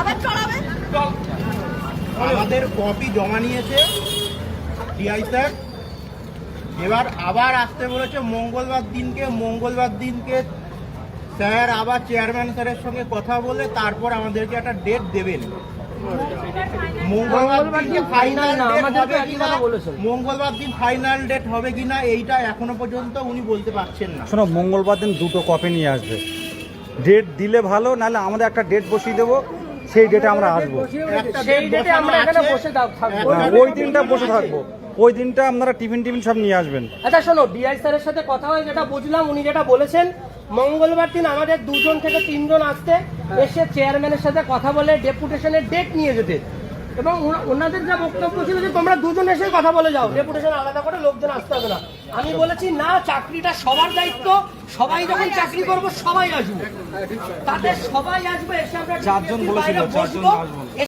আবার চড়াবে? আমাদের কপি জমা নিয়েছে ডিআই স্যার এবার আবার আসতে বলেছে মঙ্গলবার দিনকে মঙ্গলবার দিনকে স্যার আবার চেয়ারম্যান স্যারের সঙ্গে কথা বলে তারপর আমাদেরকে একটা ডেট দেবেন। মঙ্গলবার দিন ফাইনাল। মঙ্গলবার দিন ফাইনাল ডেট হবে কিনা এইটা এখনও পর্যন্ত উনি বলতে পারছেন না। শোনো মঙ্গলবার দিন দুটো কপি নিয়ে আসবে। ডেট দিলে ভালো নাহলে আমাদের একটা ডেট বসিয়ে দেবো সেই ডেটে আমরা আসব। হ্যাঁ, ওই দিনটা বসে থাকব। ওই দিনটা আপনারা টিফিন টিফিন সব নিয়ে আসবেন। আচ্ছা শোনো ডিআই স্যারের সাথে কথা হয় যেটা বুঝলাম উনি যেটা বলেছেন মঙ্গলবার দিন আমাদের দুজন থেকে তিনজন আসতে এসে চেয়ারম্যানের সাথে কথা বলে ডেপুটেশনের ডেট নিয়ে যেতে। এবং ওনাদের যা বক্তব্য ছিল যে তোমরা দুজন এসে কথা বলে যাও। ডেপুটেশন আলাদা করে লোকজন আসতে হবে না। আমি বলেছি না চাকরিটা সবার দায়িত্ব। সবাই যখন চাকরি করব সবাই আসব। তাতে সবাই আসবে এসে আমরা চারজন বসবো, আসব।